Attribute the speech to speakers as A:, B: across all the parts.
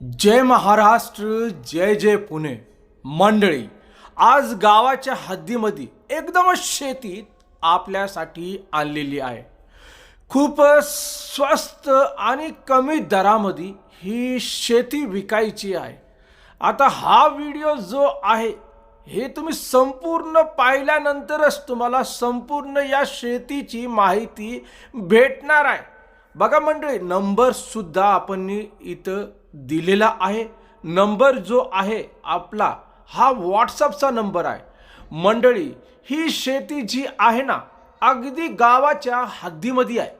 A: जय महाराष्ट्र जय जय पुणे. मंडळी आज गावाच्या हद्दीमध्ये एकदमच शेतीत आपल्यासाठी आणलेली आहे. खूप स्वस्त आणि कमी दरामध्ये ही शेती विकायची आहे. आता हा व्हिडिओ जो आहे हे तुम्ही संपूर्ण पाहिल्यानंतरच तुम्हाला संपूर्ण या शेतीची माहिती भेटणार आहे. बघा मंडळी नंबरसुद्धा आपण इथं दिलेला आहे. नंबर जो आहे आपला हा व्हॉट्सअपचा नंबर आहे. मंडळी ही शेती जी आहे ना अगदी गावाच्या हद्दीमध्ये आहे.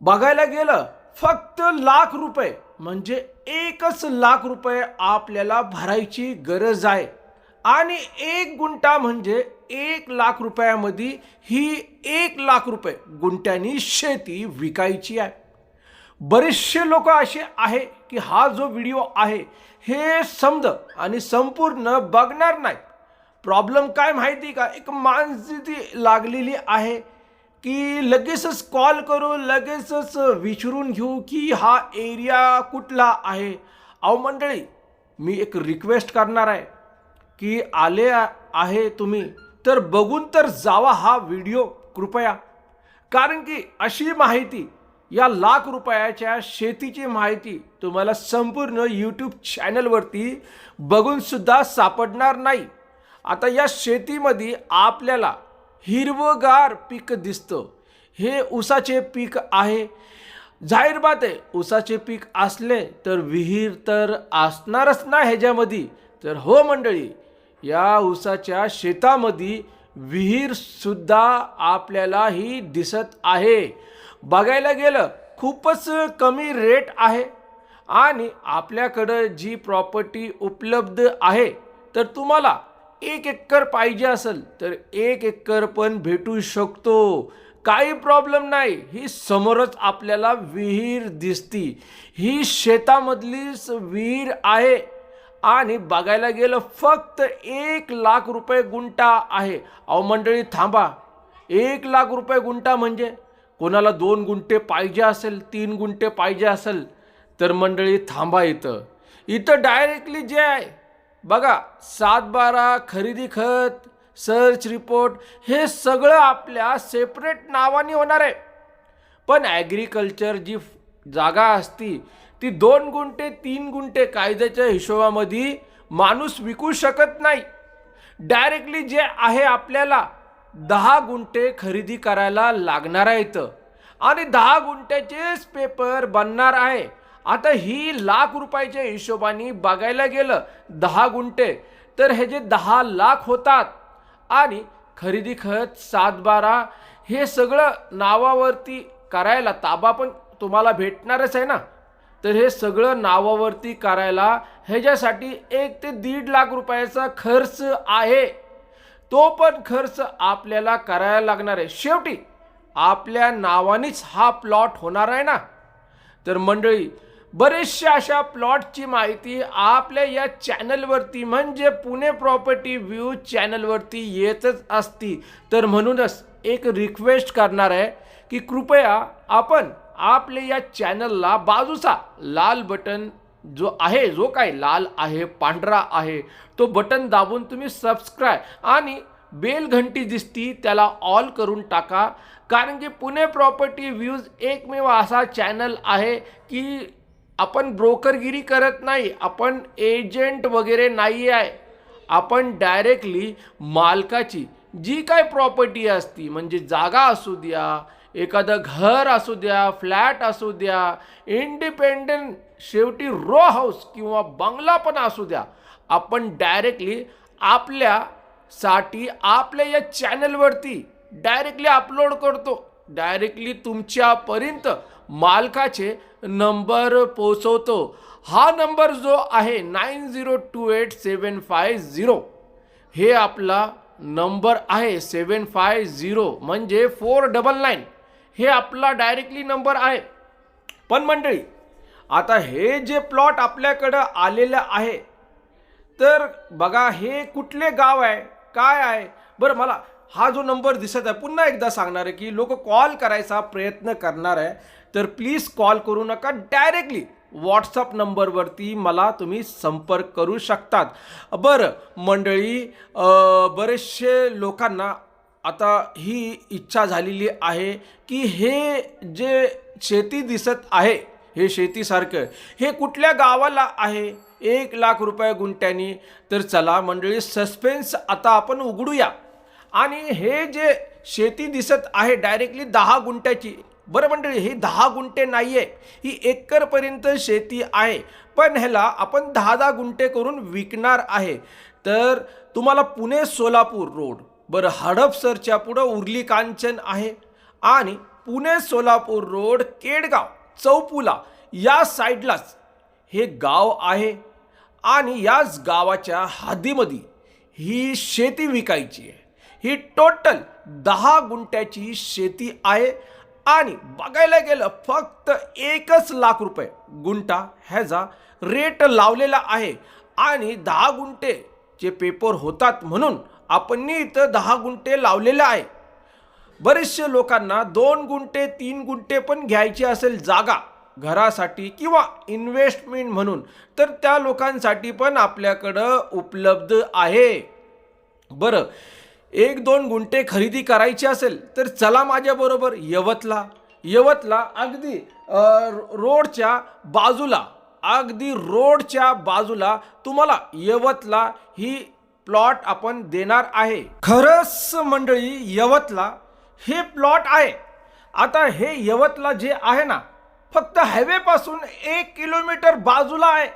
A: बघायला गेलं फक्त लाख रुपये म्हणजे एकच लाख रुपये आपल्याला भरायची गरज आहे. आणि एक गुंठा म्हणजे एक लाख रुपयामध्ये ही एक लाख रुपये गुंठ्यानी शेती विकायची आहे. बरेचसे लोक असे आहे की हा जो व्हिडिओ आहे हे समज आणि संपूर्ण बघणार नाही. प्रॉब्लेम काय माहिती का? एक मानसिती लागलेली आहे की लगेचच कॉल करू लगेचच विचारून घेऊ की हा एरिया कुठला आहे. अहो मंडळी मी एक रिक्वेस्ट करणार आहे की आले आहे तुम्ही तर बघून तर जावा हा व्हिडिओ कृपया. कारण की अशी माहिती या लाख रुपयाच्या शेतीची माहिती तुम्हाला संपूर्ण यूट्यूब चॅनलवरती बघूनसुद्धा सापडणार नाही. आता या शेतीमध्ये आपल्याला हिरवगार पीक दिसतं. हे ऊसाचे पीक आहे. जाहीर बात आहे ऊसाचे पीक असले तर विहीर तर असणारच ना ह्याच्यामध्ये. तर हो मंडळी या ऊसाच्या शेतामध्ये विहीरसुद्धा आपल्याला ही दिसत आहे. बघायला गेलं खूपच कमी रेट आहे. आणि आपल्याकडं जी प्रॉपर्टी उपलब्ध आहे तर तुम्हाला एक एकर पाहिजे असेल तर एक एकर पण भेटू शकतो. काही प्रॉब्लेम नाही. ही समोरच आपल्याला विहीर दिसती. ही शेतामधलीच विहीर आहे. आणि बघायला गेलं फक्त एक लाख रुपये गुंठा आहे. अहो मंडळी थांबा. एक लाख रुपये गुंठा म्हणजे? कोणाला दोन गुंठे पाहिजे असेल तीन गुंठे पाहिजे असेल तर मंडळी थांबा इथं. इथं डायरेक्टली जे आहे बघा सात बारा खरेदी खत सर्च रिपोर्ट हे सगळं आपल्या सेपरेट नावाने होणार आहे. पण ॲग्रिकल्चर जी जागा असती ती दोन गुंठे तीन गुंठे कायद्याच्या हिशोबामध्ये माणूस विकू शकत नाही. डायरेक्टली जे आहे आपल्याला दहा गुंठे खरेदी करायला लागणार आहेत. आणि दहा गुंठ्याचेच पेपर बनणार आहे. आता ही लाख रुपयाच्या हिशोबाने बघायला गेलं दहा गुंठे तर हे जे दहा लाख होतात आणि खरेदी खत सात बारा हे सगळं नावावरती करायला ताबा पण तुम्हाला भेटणारच आहे ना? तर हे सगळं नावावरती करायला ह्याच्यासाठी एक ते दीड लाख रुपयाचा खर्च आहे. तो पण खर्च आपल्याला करायला लागणार आहे. शेवटी आपल्या नावानेच हा प्लॉट होणार आहे ना? तर मंडळी बरेचशा अशा प्लॉटची माहिती आपल्या या चॅनलवरती म्हणजे पुणे प्रॉपर्टी व्ह्यू चॅनलवरती येतच असती. तर म्हणूनच एक रिक्वेस्ट करणार आहे की कृपया आपण आपल्या या चॅनलला बाजूचा लाल बटन जो आहे जो काय लाल आहे पांढरा आहे तो बटन दाबून तुम्ही सबस्क्राईब आणि बेल घंटी दिसती त्याला ऑल करून टाका. कारण की पुणे प्रॉपर्टी व्ह्यूज एकमेव असा चॅनल आहे की आपण ब्रोकरगिरी करत नाही आपण एजंट वगैरे नाही आहे. आपण डायरेक्टली मालकाची जी काय प्रॉपर्टी असती म्हणजे जागा असू द्या एखादं घर असू द्या फ्लॅट असू द्या इंडिपेंडंट शेवटी रो हाऊस किंवा बंगला पण असू द्या. आपण डायरेक्टली आपल्यासाठी आपल्या या चॅनलवरती डायरेक्टली अपलोड करतो. डायरेक्टली तुमच्यापर्यंत मालकाचे नंबर पोचवतो हा नंबर जो आहे nine zero two eight seven five zero. हे आपला नंबर आहे सेवन फाय झिरो म्हणजे फोर डबल नाईन. हे आपला डायरेक्टली नंबर आहे. पण मंडळी आता हे जे प्लॉट आपल्याकडं आलेलं आहे तर बघा हे कुठले गाव आहे काय आहे? बरं मला हा जो नंबर दिसत आहे पुन्हा एकदा सांगणार आहे की लोक कॉल करायचा प्रयत्न करणार आहे तर प्लीज कॉल करू नका. डायरेक्टली व्हॉट्सअप नंबरवरती मला तुम्ही संपर्क करू शकतात. बरं मंडळी बरेचसे लोकांना आता ही इच्छा झालेली आहे की हे जे शेती दिसत आहे हे शेतीसारखं. हे कुठल्या गावाला आहे? एक लाख रुपये गुंट्यानी तर चला मंडळी सस्पेन्स आता आपण उघडूया. आणि हे जे शेती दिसत आहे डायरेक्टली दहा गुंट्याची बरं मंडळी ही दहा गुंठे नाही आहे ही एकरपर्यंत शेती आहे. पण ह्याला आपण दहा दहा गुंठे करून विकणार आहे. तर तुम्हाला पुणे सोलापूर रोड. बरं हडपसरच्या पुढं उर्ली कांचन आहे. आणि पुणे सोलापूर रोड केडगाव. चौपुला या साईडलाच हे गाव आहे आणि याच गावाच्या हद्दीमध्ये ही शेती विकायची आहे. ही टोटल दहा गुंठ्याची शेती आहे आणि बघायला गेलं फक्त एकच लाख रुपये गुंठा ह्याचा रेट लावलेला आहे. आणि दहा गुंठेचे पेपर होतात म्हणून आपण इथं दहा गुंठे लावलेले आहे. बरेचसे लोकांना दोन गुंठे तीन गुंठे पण घ्यायची असेल जागा घरासाठी किंवा इन्व्हेस्टमेंट म्हणून तर त्या लोकांसाठी पण आपल्याकडं उपलब्ध आहे. बरं एक दोन गुंठे खरेदी करायची असेल तर चला माझ्याबरोबर यवतला. यवतला अगदी रोडच्या बाजूला अगदी रोडच्या बाजूला तुम्हाला यवतला ही प्लॉट आपण देणार आहे. खरंच मंडळी यवतला हे प्लॉट आहे. आता हे यवतला जे आहे ना फक्त हायवेपासून एक किलोमीटर बाजूला आहे.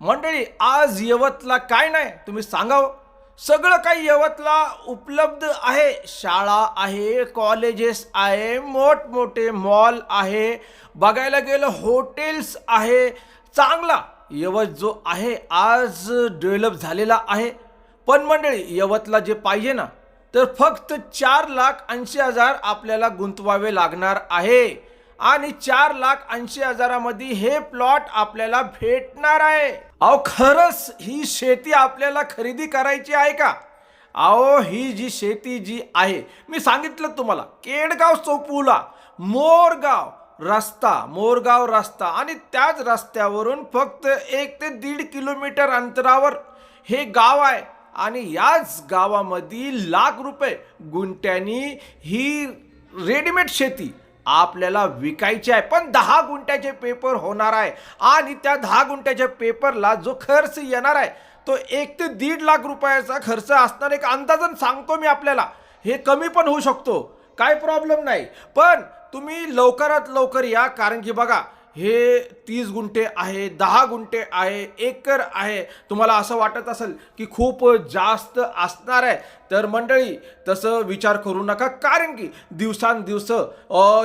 A: मंडळी आज यवतला काय नाही तुम्ही सांगावं. सगळं काही यवतला उपलब्ध आहे. शाळा आहे कॉलेजेस आहे मोठमोठे मॉल आहे. बघायला गेलं हॉटेल्स आहे. चांगला यवत जो आहे आज डेव्हलप झालेला आहे. पण मंडळी यवतला जे पाहिजे ना तर फक्त चार लाख ऐंशी हजार आपल्याला गुंतवावे लागणार आहे. आणि चार लाख ऐंशी हजारामध्ये हे प्लॉट आपल्याला भेटणार आहे. अहो खरंच ही शेती आपल्याला खरेदी करायची आहे का? अहो ही जी शेती जी आहे मी सांगितलं तुम्हाला केडगाव चौपुला मोरगाव रस्ता मोरगाव रस्ता आणि त्याच रस्त्यावरून फक्त एक ते दीड किलोमीटर अंतरावर हे गाव आहे. आणि याच गावामध्ये लाख रुपये गुंट्यानी ही रेडीमेड शेती आपल्याला विकायची आहे. पण दहा गुंट्याचे पेपर होणार आहे आणि त्या दहा गुंट्याच्या पेपरला जो खर्च येणार आहे तो एक ते दीड लाख रुपयाचा खर्च असणार एक अंदाजन सांगतो मी आपल्याला. हे कमी पण होऊ शकतो. काय प्रॉब्लेम नाही. पण तुम्ही लवकरात लवकर या कारण की बघा हे तीस गुंठे आहे दहा गुंठे आहे एकर आहे. तुम्हाला असं वाटत असेल की खूप जास्त असणार आहे तर मंडळी तसं विचार करू नका. कारण की दिवसांदिवस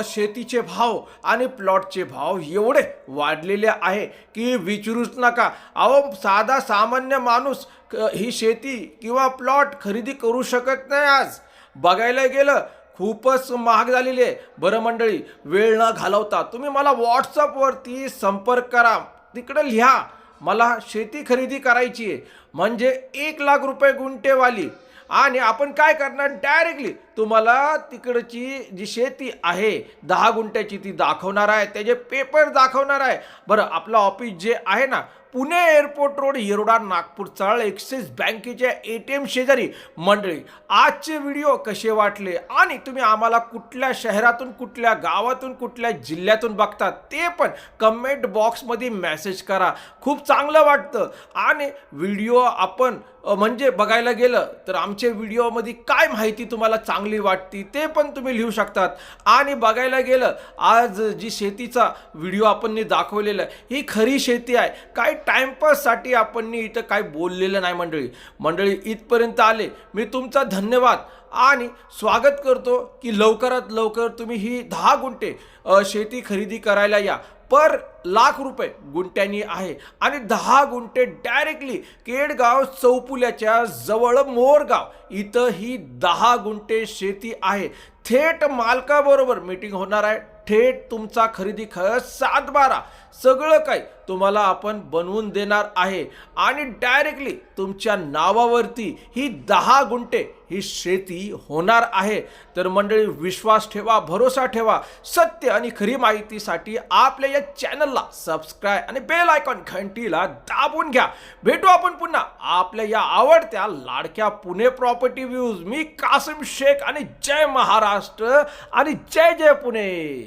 A: शेतीचे भाव आणि प्लॉटचे भाव एवढे वाढलेले आहे की विचारूच नका. अहो साधा सामान्य माणूस क- ही शेती किंवा प्लॉट खरेदी करू शकत नाही आज. बघायला गेलं खूपच महाग झालेली आहे. बरं मंडळी वेळ न घालवता तुम्ही मला व्हॉट्सअपवरती संपर्क करा. तिकडं लिहा. मला शेती खरेदी करायची आहे. म्हणजे एक लाख रुपये गुंठेवाली. आणि आपण काय करणार? डायरेक्टली तुम्हाला तिकडची जी शेती आहे दहा गुंठ्याची ती दाखवणार आहे. त्याचे पेपर दाखवणार आहे. बरं आपलं ऑफिस जे आहे ना Pune airport road Yerawada Nagpur Chawl Axis बँकेच्या ए टी एम शेजारी. मंडळी आजचे व्हिडिओ कसे वाटले आणि तुम्ही आम्हाला कुठल्या शहरातून कुठल्या गावातून कुठल्या जिल्ह्यातून बघता ते पण कमेंट बॉक्समध्ये मेसेज करा. खूप चांगलं वाटतं. आणि व्हिडिओ आपण म्हणजे बघायला गेलं तर आमच्या व्हिडिओमध्ये काय माहिती तुम्हाला चांगली वाटती ते पण तुम्ही लिहू शकतात. आणि बघायला गेलं आज जी शेतीचा व्हिडिओ आपण दाखवलेला आहे ही खरी शेती आहे. काय टाइमपाससाठी आपण इथं काय बोललेलं नाही मंडळी. मंडळी इथपर्यंत आले. मी तुमचा धन्यवाद आणि स्वागत करतो की लवकरात लवकर तुम्ही ही दहा गुंठे शेती खरेदी करायला या. पर लाख रुपये गुंट्यांनी आहे आणि दहा गुंठे डायरेक्टली केडगाव चौपुल्याच्या जवळ मोरगाव इथं ही दहा गुंठे शेती आहे. थेट मालकाबरोबर मीटिंग होणार आहे. थेट तुमचा खरेदी खर्च सात बारा. सगळं काही तुम्हाला आपण बनवून देणार आहे. आणि डायरेक्टली तुमच्या नावावरती ही दहा गुंठे ही शेती होणार आहे. तर मंडळी विश्वास ठेवा भरोसा ठेवा. सत्य आणि खरी माहितीसाठी आपल्या या चॅनलला सबस्क्राईब आणि बेल आयकॉन घंटीला दाबून घ्या. भेटू आपण पुन्हा आपल्या या आवडत्या लाडक्या पुणे प्रॉपर्टी व्ह्यूज मी कासिम शेख आणि जय महाराष्ट्र आणि जय जय पुणे.